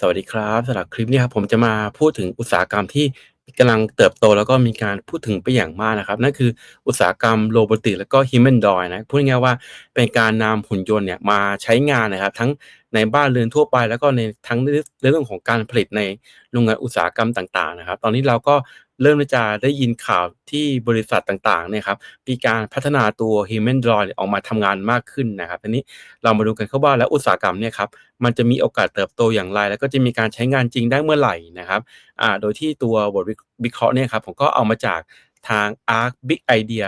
สวัสดีครับสำหรับคลิปนี้ครับผมจะมาพูดถึงอุตสาหกรรมที่กำลังเติบโตแล้วก็มีการพูดถึงไปอย่างมากนะครับ นั่นคืออุตสาหกรรมโรบอติกแล้วก็ฮิมเมนดอยนะพูดง่ายๆว่าเป็นการนำหุ่นยนต์เนี่ยมาใช้งานนะครับ ทั้งในบ้านเรือนทั่วไป แล้วก็ในทั้งในเรื่องของการผลิตในโรงงานอุตสาหกรรมต่างๆนะครับ ตอนนี้เราก็ เริ่มจะได้ยินข่าวที่บริษัทต่างๆเนี่ยครับมีการพัฒนาตัว Humanoid ออกมาทำงานมากขึ้นนะครับทีนี้เรามาดูกันครับว่าแล้วอุตสาหกรรมเนี่ยครับมันจะมีโอกาสเติบโตอย่างไร แล้วก็จะมีการใช้งานจริงได้เมื่อไหร่นะครับอ่าโดยที่ตัวบทวิเคราะห์เนี่ยครับผมก็เอามาจากทาง Arc Big Idea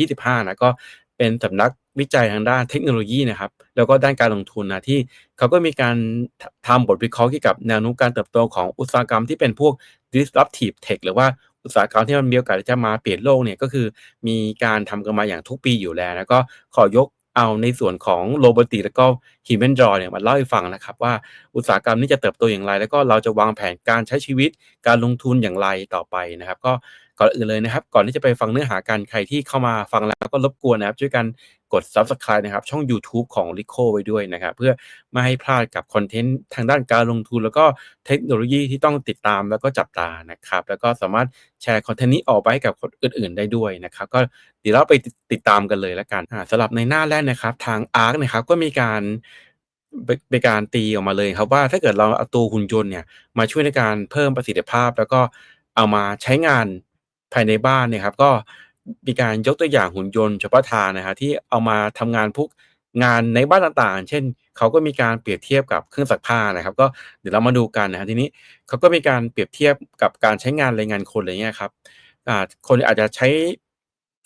2025 นะก็เป็นสำนักวิจัยทางด้านเทคโนโลยีนะครับ แล้วก็ด้านการลงทุนนะที่เขาก็มีการทำบทวิเคราะห์เกี่ยวกับแนวโน้มการเติบโตของอุตสาหกรรมที่เป็นพวก disruptive tech หรือว่า อุตสาหกรรมที่มันมีโอกาสจะมาเปลี่ยนโลกเนี่ยก็คือ มีการทำกันมาอย่างทุกปีอยู่แล้วแล้วก็ขอยกเอาในส่วนของโรบอติแล้วก็ Human Draw เนี่ยมาเล่าให้ฟังนะครับ ว่าอุตสาหกรรมนี้จะเติบโตอย่างไร แล้วก็เราจะวางแผนการใช้ชีวิตการลงทุนอย่างไรต่อไปนะครับ ก็ ก่อนอื่นเลยนะครับ ก่อนที่จะไปฟังเนื้อหากันใครที่เข้ามาฟังแล้วก็รบกวนนะครับ ช่วยกันกด Subscribe นะครับ ช่อง YouTube ของ l i c o ไว้ด้วยนะครับ เพื่อไม่ให้พลาดกับคอนเทนต์ทางด้านการลงทุน แล้วก็เทคโนโลยีที่ต้องติดตามแล้วก็จับตานะครับ แล้วก็สามารถแชร์คอนเทนต์นี้ออกไปให้กับคนอื่น ๆ ได้ด้วยนะครับ ก็เดี๋ยวเราไปติดตามกันเลยแล้วกันสำหรับในหน้าแรกนะครับ ทาง Arc นะครับก็มีการเป็นการตีออกมาเลยครับว่าถ้าเกิดเราเอาตัวหุ่นยนต์เนี่ยมาช่วยในการเพิ่มประสิทธิภาพ แล้วก็เอามาใช้งาน ภายในบ้านเนี่ยครับก็มีการยกตัวอย่างหุ่นยนต์เฉพาะทางนะครับที่เอามาทำงานพวกงานในบ้านต่างๆ เช่นเขาก็มีการเปรียบเทียบกับเครื่องซักผ้านะครับ ก็เดี๋ยวเรามาดูกันนะครับทีนี้เขาก็มีการเปรียบเทียบกับการใช้งานแรงงานคนอะไรเงี้ยครับคนอาจจะใช้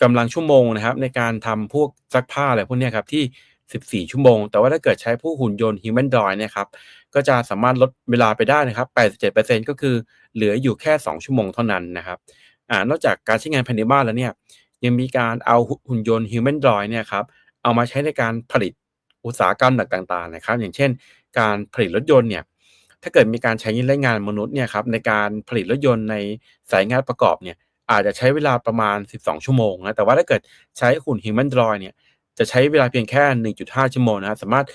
กำลังชั่วโมงนะครับ ในการทำพวกซักผ้าอะไรพวกนี้ครับที่ 14 ชั่วโมง แต่ว่าถ้าเกิดใช้ผู้หุ่นยนต์ Human d o เนี่ยครับก็จะสามารถลดเวลาไปได้นะครับ 87%ก็คือเหลืออยู่แค่ 2 ชั่วโมงเท่านั้นนะครับ อ่านอกจากการใช้งานภายในบ้านแล้วเนี่ยยังมีการเอาหุ่นยนต์ Human d o เนี่ยครับเอามาใช้ในการผลิตอุตสาหกรรมต่างๆนะครับ อย่างเช่น การผลิตรถยนต์เนี่ยถ้าเกิดมีการใช้แรงงานมนุษย์เนี่ยครับในการผลิตรถยนต์ในสายงานประกอบเนี่ยอาจจะใช้เวลาประมาณ 12 ชั่วโมงนะแต่ว่าถ้าเกิดใช้หุ่น Human d o เนี่ยจะใช้เวลาเพียงแค่ 1.5 ชั่วโมงนะครับสามารถ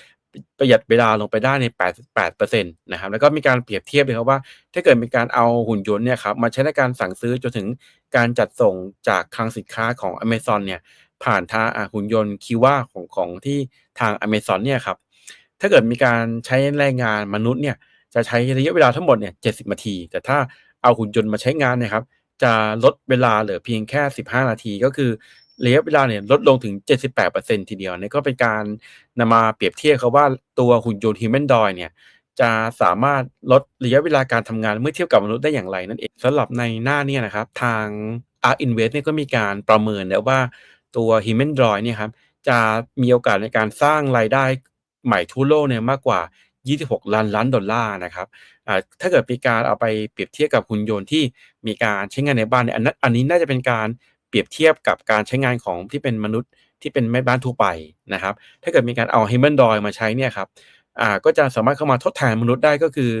ประหยัดเวลาลงไปได้ใน 88%นะครับ แล้วก็มีการเปรียบเทียบเลยครับว่า ถ้าเกิดมีการเอาหุ่นยนต์เนี่ยครับมาใช้ในการสั่งซื้อจนถึงการจัดส่งจากคลังสินค้าของ Amazon เนี่ยผ่านทางหุ่นยนต์คิว่าของของที่ทาง Amazon เนี่ยครับ ถ้าเกิดมีการใช้แรงงานมนุษย์เนี่ยจะใช้ระยะเวลาทั้งหมดเนี่ย70นาที แต่ถ้าเอาหุ่นยนต์มาใช้งานนี่ยครับ จะลดเวลาเหลือเพียงแค่ 15 นาทีก็คือ ระยะเวลาเนี่ยลดลงถึง 78%ทีเดียวนี่ก็เป็นการนำมาเปรียบเทียบครับว่าตัวหุ่นยนต์ Human d o เนี่ยจะสามารถลดระยะเวลาการทำงานเมื่อเทียบกับมนุษย์ได้อย่างไรนั่นเองสำหรับในหน้านี้นะครับทาง Ark Invest เนี่ยก็มีการประเมินแล้วว่าตัว Human d o เนี่ยครับจะมีโอกาสในการสร้างรายได้ใหม่ทั่วโลกเนี่ยมากกว่า 26 ล้านล้านดอลลาร์นะครับถ้าเกิดมีการเอาไปเปรียบเทียบกับหุ่นยนต์ที่มีการใช้งานในบ้านเนี่ยอันนี้น่าจะเป็นการ ปรียบเทียบกับการใช้งานของที่เป็นมนุษย์ที่เป็นแม่บ้านทั่วไปนะครับ ถ้าเกิดมีการเอา Human d o มาใช้เนี่ยครับอ่าก็จะสามารถเข้ามาทดแทนมนุษย์ได้ก็คือ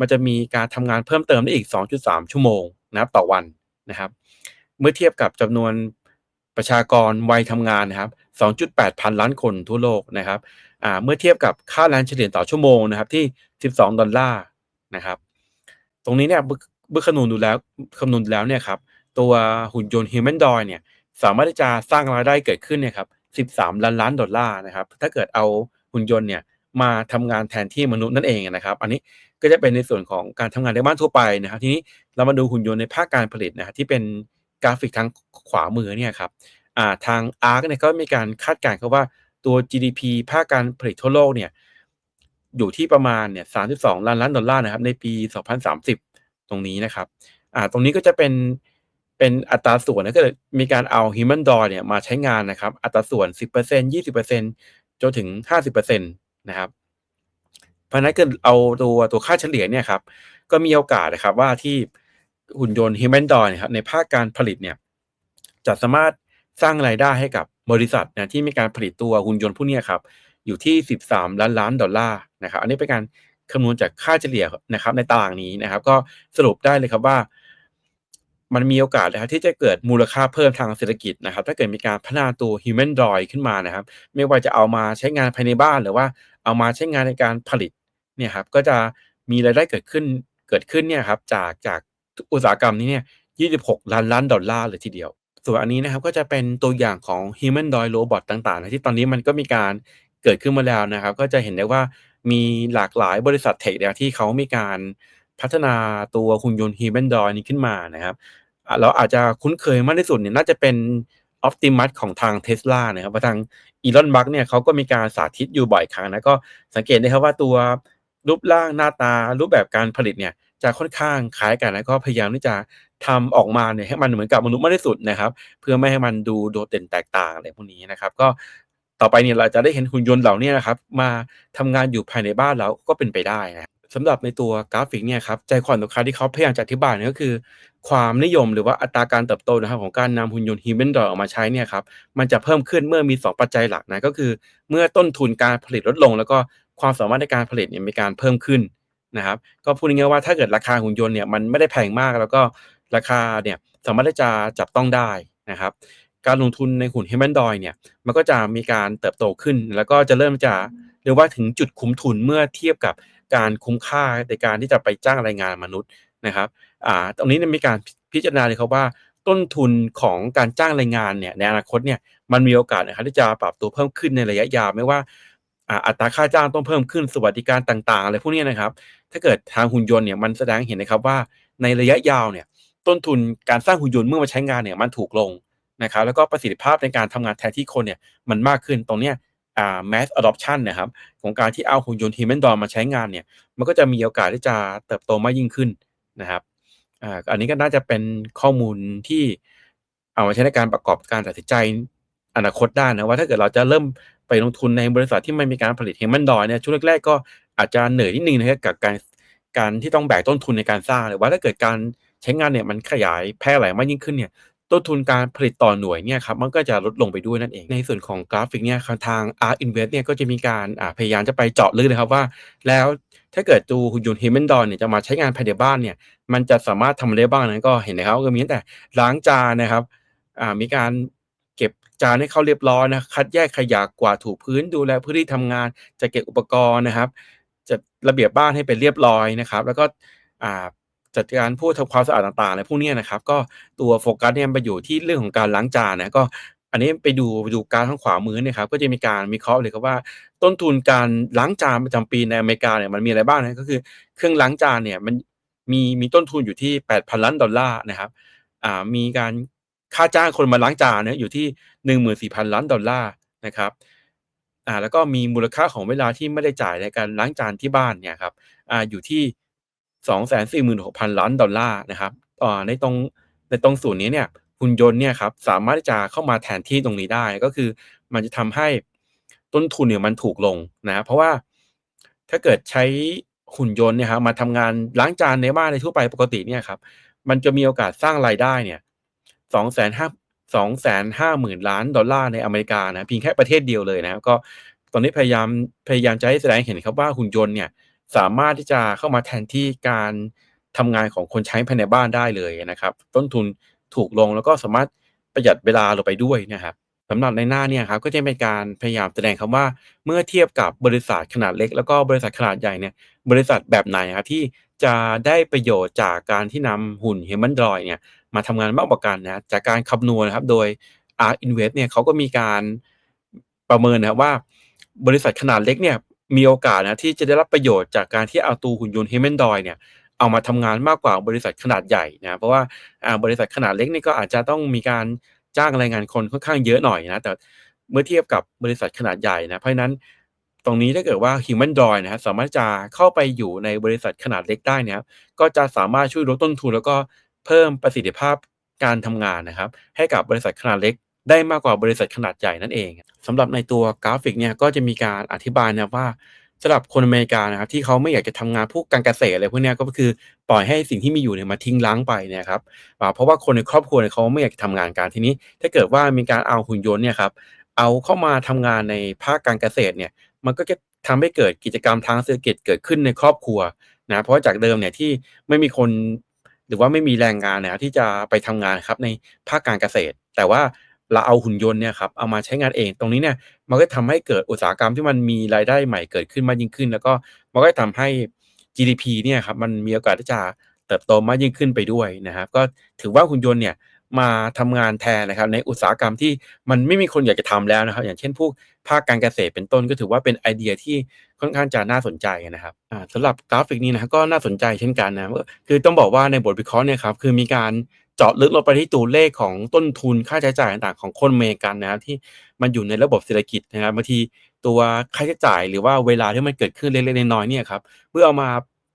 มันจะมีการทำงานเพิ่มเติมได้อีก 2.3 ชั่วโมงนะครับต่อวันนะครับ เมื่อเทียบกับจำนวนประชากรวัยทำงานนะครับ 2.8 พันล้านคนทั่วโลกนะครับอ่าเมื่อเทียบกับค่าแรงเฉลี่ยต่อชั่วโมงนะครับที่ 12 ดอลลาร์นะครับ ตรงนี้เนี่ยเมื่อคำนวณดูแล้วคำนวณแล้วเนี่ยครับ ตัวหุ่นยนต์ Human d o เนี่ยสามารถที่จะสร้างรายได้เกิดขึ้นเนี่ยครับ13 ล้านล้านดอลลาร์นะครับถ้าเกิดเอาหุ่นยนต์เนี่ยมาทำงานแทนที่มนุษย์นั่นเองนะครับ อันนี้ก็จะเป็นในส่วนของการทำงานในบ้านทั่วไปนะครับ ทีนี้เรามาดูหุ่นยนต์ในภาคการผลิตนะครับที่เป็นกราฟิกทางขวามือเนี่ยครับาทาง ARC เนี่ยก็มีการคาดการณ์ครับว่าตัว GDP ภาคการผลิตทั่วโลกเนี่ยอยู่ที่ประมาณเนี่ย32 ล้านล้านดอลลาร์นะครับในปี 2030 ตรงนี้นะครับ อ่า ตรงนี้ก็จะเป็น เป็นอัตราส่วนนะก็มีการเอา Human d o เนี่ยมาใช้งานนะครับ อัตราส่วน 10% 20%จนถึง 50%นะครับเพราะนั้นก็เอาตัวตัวค่าเฉลี่ยเนี่ยครับ ก็มีโอกาสนะครับว่าที่หุ่นยนต์ Human d o เนี่ยครับในภาคการผลิตเนี่ยจะสามารถสร้างรายได้ให้กับบริษัทนะที่มีการผลิตตัวหุ่นยนต์พวกนี้ครับอยู่ที่ 13 ล้านล้านดอลลาร์นะครับ อันนี้เป็นการคำนวณจากค่าเฉลี่ยนะครับในตารางนี้นะครับ ก็สรุปได้เลยครับว่า มันมีโอกาสนะครับที่จะเกิดมูลค่าเพิ่มทางเศรษฐกิจนะครับ ถ้าเกิดมีการพัฒนาตัว Human d o ขึ้นมานะครับ ไม่ว่าจะเอามาใช้งานภายในบ้านหรือว่าเอามาใช้งานในการผลิตเนี่ยครับก็จะมีรายได้เกิดขึ้นเกิดขึ้นเนี่ยครับจากจากอุตสาหกรรมนี้เนี่ย $26,000,000,000 เลยทีเดียว ส่วนอันนี้นะครับก็จะเป็นตัวอย่างของ Humanoid Robot ต่างๆนะที่ตอนนี้มันก็มีการเกิดขึ้นมาแล้วนะครับ ก็จะเห็นได้ว่ามีหลากหลายบริษัทเทคที่เขามีการพัฒนาตัวหุ่นยนต์ Humanoid นี้ขึ้นมานะครับ เราอาจจะคุ้นเคยมากที่สุดเนี่ยน่าจะเป็น Optimus ของทาง Tesla นะครับเพราะทาง Elon Musk เนี่ยเขาก็มีการสาธิตอยู่บ่อยครั้งนะก็สังเกตได้ครับว่าตัวรูปร่างหน้าตารูปแบบการผลิตเนี่ยจะค่อนข้างคล้ายกันแล้วก็พยายามที่จะทำออกมาเนี่ยให้มันเหมือนกับมนุษย์มากที่สุดนะครับ เพื่อไม่ให้มันดูโดดเด่นแตกต่างอะไรพวกนี้นะครับ ก็ต่อไปเนี่ยเราจะได้เห็นหุ่นยนต์เหล่านี้นะครับ มาทำงานอยู่ภายในบ้านเราก็เป็นไปได้นะสำหรับในตัวกราฟิกเนี่ยครับใจความสำคัญที่เขาพยายามจะอธิบายเนี่ยก็คือ ความนิยมหรือว่าอัตราการเติบโตนะครับของการนำหุ่นยนต์ Humanoid ออกมาใช้เนี่ยครับมันจะเพิ่มขึ้นเมื่อมี 2 ปัจจัยหลักนะก็คือ เมื่อต้นทุนการผลิตลดลง แล้วก็ความสามารถในการผลิตเนี่ยมีการเพิ่มขึ้นนะครับก็พูดง่ายๆว่าถ้าเกิดราคาหุ่นยนต์เนี่ยมันไม่ได้แพงมาก แล้วก็ราคาเนี่ยสามารถที่จะจับต้องได้นะครับการลงทุนในหุ่น Humanoid เนี่ยมันก็จะมีการเติบโตขึ้น แล้วก็จะเริ่มจะเรียกว่าถึงจุดคุ้มทุนเมื่อเทียบกับการคุ้มค่าในการที่จะไปจ้างแรงงานมนุษย์นะครับ อ่าตรงนี้เนี่ยมีการพิจารณาเลยครับว่าต้นทุนของการจ้างแรงงานเนี่ยในอนาคตเนี่ยมันมีโอกาสนะครับที่จะปรับตัวเพิ่มขึ้นในระยะยาวไม่ว่าอัตราค่าจ้างต้องเพิ่มขึ้นสวัสดิการต่างๆอะไรพวกนี้นะครับ ถ้าเกิดทางหุ่นยนต์เนี่ยมันแสดงเห็นนะครับว่าในระยะยาวเนี่ยต้นทุนการสร้างหุ่นยนต์เมื่อมาใช้งานเนี่ยมันถูกลงนะครับแล้วก็ประสิทธิภาพในการทำงานแทนที่คนเนี่ยมันมากขึ้นตรงเนี้ยอ่า Mass Adoption นะครับของการที่เอาหุ่นยนต์ Humanoid มาใช้งานเนี่ยมันก็จะมีโอกาสที่จะเติบโตมากยิ่งขึ้นนะครับ อ่าอันนี้ก็น่าจะเป็นข้อมูลที่เอามาใช้ในการประกอบการตัดสินใจอนาคตได้นะว่าถ้าเกิดเราจะเริ่มไปลงทุนในบริษัทที่มันมีการผลิต Humanoid เนี่ยช่วงแรกๆก็อาจจะเหนื่อยนิดหนึ่งนะครับกับการการที่ต้องแบกต้นทุนในการสร้างหรือว่าถ้าเกิดการใช้งานเนี่ยมันขยายแพร่หลายมากยิ่งขึ้นเนี่ยต้นทุนการผลิตต่อหน่วยเนี่ยครับมันก็จะลดลงไปด้วยนั่นเอง ในส่วนของกราฟิกเนี่ยทาง R Invest เนี่ยก็จะมีการพยายามจะไปเจาะลึกนะครับว่า แล้ว ถ้าเกิดตัวหุ่นยนต์ Humanoid เนี่ยจะมาใช้งานภายในบ้านเนี่ย มันจะสามารถทำอะไรได้บ้างนั้นก็เห็นนะครับก็มีตั้งแต่ล้างจานนะครับอ่ามีการเก็บจานให้เขาเรียบร้อยนะคัดแยกขยะกวาดถูพื้นดูแลพื้นที่ทำงานจัดเก็บอุปกรณ์นะครับจัดระเบียบบ้านให้เป็นเรียบร้อยนะครับ แล้วก็อ่าจัดการพวกทำความสะอาดต่างๆอะไรพวกนี้นะครับ ก็ตัวโฟกัสเนี่ยไปอยู่ที่เรื่องของการล้างจานนะก็อันนี้ไปดูไปดูกาฟข้างขวามือเนี่ยครับก็จะมีการวิเคราะห์เลยครับว่า ต้นทุนการล้างจานประจำปีในอเมริกาเนี่ยมันมีอะไรบ้างนะก็คือเครื่องล้างจานเนี่ยมันมีมีต้นทุนอยู่ที่ $8,000,000,000 นะครับอ่ามีการค่าจ้างคนมาล้างจานเนี่ยอยู่ที่ 14,000,000,000,000นะครับอ่าแล้วก็มีมูลค่าของเวลาที่ไม่ได้จ่ายในการล้างจานที่บ้านเนี่ยครับอ่าอยู่ที่ $246,000,000,000 นะครับอ่าในตรงในตรงส่วนนี้เนี่ยหุ่นยนต์เนี่ยครับสามารถที่จะเข้ามาแทนที่ตรงนี้ได้ก็คือมันจะทำให้ ต้นทุนเนี่ยมันถูกลงนะเพราะว่าถ้าเกิดใช้หุ่นยนต์เนี่ยครับมาทำงานล้างจานในบ้านในทั่วไปปกติเนี่ยครับ มันจะมีโอกาสสร้างรายได้เนี่ย250,000 $250,000,000,000 ในอเมริกานะเพียงแค่ประเทศเดียวเลยนะก็ตอนนี้พยายามพยายามจะให้แสดงเห็นครับว่าหุ่นยนต์เนี่ยสามารถที่จะเข้ามาแทนที่การทำงานของคนใช้ภายในบ้านได้เลยนะครับ ต้นทุนถูกลงแล้วก็สามารถประหยัดเวลาลงไปด้วยนะครับ สำหรับในหน้าเนี่ยครับก็จะเป็นการพยายามแสดงครับว่า เมื่อเทียบกับบริษัทขนาดเล็ก แล้วก็บริษัทขนาดใหญ่เนี่ยบริษัทแบบไหนครับที่จะได้ประโยชน์จากการที่นำหุ่น Humanoid เนี่ยมาทำงานมากกว่ากันนะจากการคำนวณนะครับโดย ARK Invest เนี่ยเขาก็มีการประเมินนะว่าบริษัทขนาดเล็กเนี่ยมีโอกาสนะที่จะได้รับประโยชน์จากการที่เอาตัวหุ่นยนต์ Humanoid เนี่ยเอามาทำงานมากกว่าบริษัทขนาดใหญ่นะเพราะว่าบริษัทขนาดเล็กนี่ก็อาจจะต้องมีการ จ้างแรงงานคนค่อนข้างเยอะหน่อยนะ แต่เมื่อเทียบกับบริษัทขนาดใหญ่นะ เพราะนั้นตรงนี้ถ้าเกิดว่า Humanoid นะครับสามารถจะเข้าไปอยู่ในบริษัทขนาดเล็กได้นี่ยครับก็จะสามารถช่วยลดต้นทุน แล้วก็เพิ่มประสิทธิภาพการทำงานนะครับ ให้กับบริษัทขนาดเล็ก ได้มากกว่าบริษัทขนาดใหญ่นั่นเองสำหรับในตัวกราฟิกเนี่ยก็จะมีการอธิบายนะว่า สำหรับคนอเมริกานะครับที่เขาไม่อยากจะทำงานพวกการเกษตรอะไรพวกเนี้ยก็คือปล่อยให้สิ่งที่มีอยู่เนี่ยมาทิ้งร้างไปเนี่ยครับอ่าเพราะว่าคนในครอบครัวเนี่ยเขาไม่อยากจะทำงานกันทีนี้ ถ้าเกิดว่ามีการเอาหุ่นยนต์เนี่ยครับเอาเข้ามาทำงานในภาคการเกษตรเนี่ยมันก็จะทำให้เกิดกิจกรรมทางเศรษฐกิจเกิดขึ้นในครอบครัวนะเพราะว่าจากเดิมเนี่ยที่ไม่มีคนหรือว่าไม่มีแรงงานนะครับที่จะไปทำงานครับในภาคการเกษตร แต่ว่าเราเอาหุ่นยนต์เนี่ยครับเอามาใช้งานเองตรงนี้เนี่ย มันก็ทำให้เกิดอุตสาหกรรมที่มันมีรายได้ใหม่เกิดขึ้นมากยิ่งขึ้น แล้วก็มันก็จะทำให้ GDP เนี่ยครับมันมีโอกาสที่จะเติบโตมากยิ่งขึ้นไปด้วยนะครับ ก็ถือว่าหุ่นยนต์เนี่ยมาทำงานแทนนะครับ ในอุตสาหกรรมที่มันไม่มีคนอยากจะทำแล้วนะครับ อย่างเช่นพวกภาคการเกษตรเป็นต้นก็ถือว่าเป็นไอเดียที่ค่อนข้างจะน่าสนใจนะครับอ่าสำหรับกราฟิกนี้นะก็น่าสนใจเช่นกันนะคือต้องบอกว่าในบทวิเคราะห์เนี่ยครับคือมีการ เจาะลึกลงไปที่ตัวเลขของต้นทุนค่าใช้จ่ายต่างๆของคนเมกันนะครับที่มันอยู่ในระบบเศรษฐกิจนะครับบางทีตัวค่าใช้จ่ายหรือว่าเวลาที่มันเกิดขึ้นเล็กๆน้อยๆเนี่ยครับเมื่อเอามา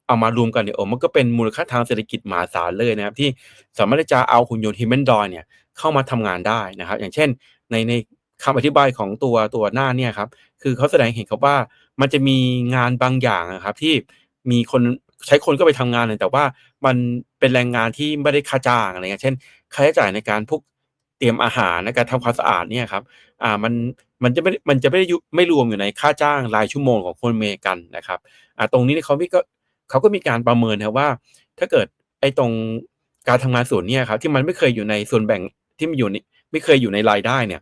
เอามารวมกันเนี่ยโอ้มันก็เป็นมูลค่าทางเศรษฐกิจมหาศาลเลยนะครับที่สามารถจะเอาหุ่นยนต์ Humanoid เนี่ยเข้ามาทำงานได้นะครับ อย่างเช่นในในคำอธิบายของตัวตัวหน้าเนี่ยครับคือเขาแสดงเห็นครับว่ามันจะมีงานบางอย่างนะครับที่มีคน ใช้คนก็ไปทำงานแต่ว่ามันเป็นแรงงานที่ไม่ได้ค่าจ้างอะไรเงี้ยเช่นค่าใช้จ่ายในการพวกเตรียมอาหารในการทำความสะอาดเนี่ยครับอ่ามันมันจะไม่มันจะไม่ได้ไม่รวมอยู่ในค่าจ้างรายชั่วโมงของคนเมกันนะครับอ่าตรงนี้เขาไม่ก็เขาก็มีการประเมินครับว่า ถ้าเกิดไอ้ตรงการทำงานส่วนเนี้ครับที่มันไม่เคยอยู่ในส่วนแบ่งที่มันอยู่ในไม่เคยอยู่ในรายได้เนี่ย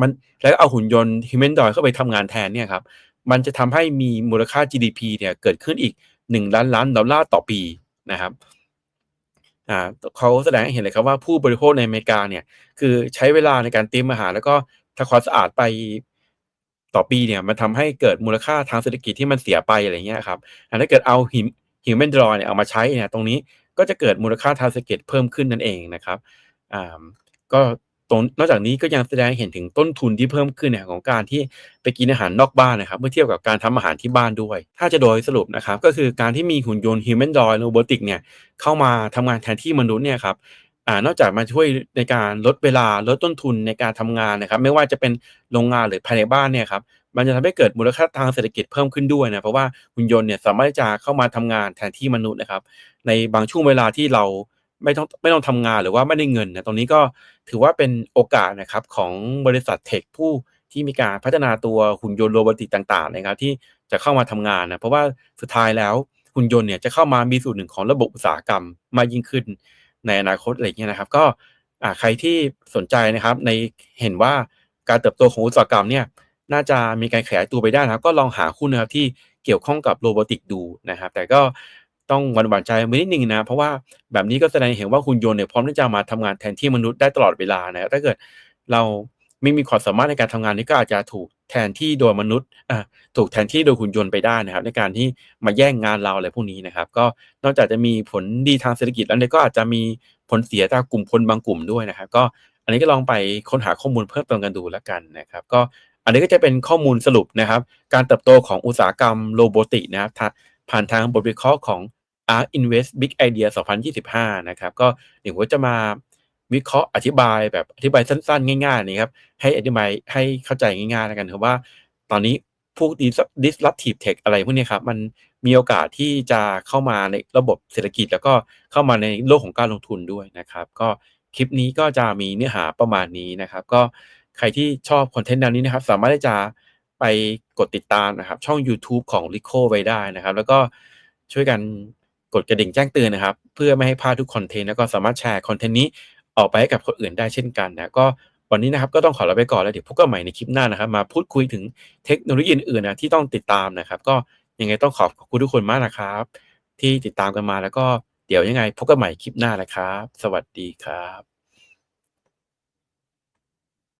มันแล้วเอาหุ่นยนต์ Humanoid เข้าไปทำงานแทนเนี่ยครับมันจะทำให้มีมูลค่า GDP เนี่ยเกิดขึ้นอีก 1 ล้านล้านดอลลาร์ต่อปีนะครับอ่าเขาแสดงให้เห็นเลยครับว่าผู้บริโภคในอเมริกาเนี่ยคือใช้เวลาในการเตรียมอาหารแล้วก็ทำความสะอาดไปต่อปีเนี่ยมันทำให้เกิดมูลค่าทางเศรษฐกิจที่มันเสียไปอะไรเงี้ยครับถ้าเกิดเอาหิม Human Draw เนี่ยเอามาใช้เนี่ยตรงนี้ก็จะเกิดมูลค่าทางเศรษฐกิจเพิ่มขึ้นนั่นเองนะครับอ่าก็ ตรงนอกจากนี้ก็ยังแสดงเห็นถึงต้นทุนที่เพิ่มขึ้นเนี่ยของการที่ไปกินอาหารนอกบ้านนะครับ เมื่อเทียบกับการทำอาหารที่บ้านด้วย ถ้าจะโดยสรุปนะครับ ก็คือการที่มีหุ่นยนต์ Humanoid Robotic เนี่ยเข้ามาทำงานแทนที่มนุษย์เนี่ยครับอ่านอกจากมาช่วยในการลดเวลาลดต้นทุนในการทำงานนะครับ ไม่ว่าจะเป็นโรงงานหรือภายในบ้านเนี่ยครับมันจะทำให้เกิดมูลค่าทางเศรษฐกิจเพิ่มขึ้นด้วยนะเพราะว่าหุ่นยนต์เนี่ยสามารถจะเข้ามาทำงานแทนที่มนุษย์นะครับ ในบางช่วงเวลาที่เรา ไม่ต้องไม่ต้องทำงานหรือว่าไม่ได้เงินนะตรงนี้ก็ถือว่าเป็นโอกาสนะครับของบริษัทเทคผู้ที่มีการพัฒนาตัวหุ่นยนต์โรบอติกต่างๆนะครับที่จะเข้ามาทำงานนะเพราะว่าสุดท้ายแล้วหุ่นยนต์เนี่ยจะเข้ามามีส่วนหนึ่งของระบบอุตสาหกรรมมากยิ่งขึ้นในอนาคตอะไรเงี้ยนะครับ ก็ใครที่สนใจนะครับในเห็นว่าการเติบโตของอุตสาหกรรมเนี่ยน่าจะมีการขยายตัวไปได้นะครับ ก็ลองหาหุ้นนะครับที่เกี่ยวข้องกับโรบอติกดูนะครับ แต่ก็ ต้องหวั่นหวั่นใจมือนิดนึงนะ เพราะว่าแบบนี้ก็แสดงเห็นว่าหุ่นยนต์เนี่ยพร้อมที่จะมาทำงานแทนที่มนุษย์ได้ตลอดเวลานะถ้าเกิดเราไม่มีความสามารถในการทำงานนี้ก็อาจจะถูกแทนที่โดยมนุษย์อ่าถูกแทนที่โดยหุ่นยนต์ไปได้นะครับ ในการที่มาแย่งงานเราอะไรพวกนี้นะครับ ก็นอกจากจะมีผลดีทางเศรษฐกิจแล้วเนี่ยก็อาจจะมีผลเสียต่อกลุ่มคนบางกลุ่มด้วยนะครับ ก็อันนี้ก็ลองไปค้นหาข้อมูลเพิ่มเติมกันดูแล้วกันนะครับ ก็อันนี้ก็จะเป็นข้อมูลสรุปนะครับ การเติบโตของอุตสาหกรรมโรบอติกนะครับ ผ่านทางบทวิเคราะห์ของ Ark Invest Big Idea 2025 นะครับ ก็เดี๋ยวผมจะมาวิเคราะห์อธิบายแบบอธิบายสั้นๆ ง่ายๆนี่ครับ ให้อธิบายให้เข้าใจง่ายๆแล้วกันครับว่า ตอนนี้พวก disruptive tech อะไรพวกนี้ครับ มันมีโอกาสที่จะเข้ามาในระบบเศรษฐกิจ แล้วก็เข้ามาในโลกของการลงทุนด้วยนะครับ ก็คลิปนี้ก็จะมีเนื้อหาประมาณนี้นะครับ ก็ใครที่ชอบคอนเทนต์แนวนี้นะครับ สามารถที่จะ ไปกดติดตามนะครับ ช่อง YouTube ของ r i c o ไว้ได้นะครับ แล้วก็ช่วยกันกดกระดิ่งแจ้งเตือนนะครับ เพื่อไม่ให้พลาดทุกคอนเทนต์แล้วก็สามารถแชร์คอนเทนต์นี้ออกไปให้กับคนอื่นได้เช่นกันนะก็วันนี้นะครับก็ต้องขอลาไปก่อนแล้วเดี๋ยวพบกันใหม่ในคลิปหน้านะครับ มาพูดคุยถึงเทคโนโลยีอื่นๆนะที่ต้องติดตามนะครับ ก็ยังไงต้องขอบคุณทุกคนมากนะครับ ที่ติดตามกันมาแล้วก็เดี๋ยวยังไงพบกันใหม่คลิปหน้านะครับ สวัสดีครับ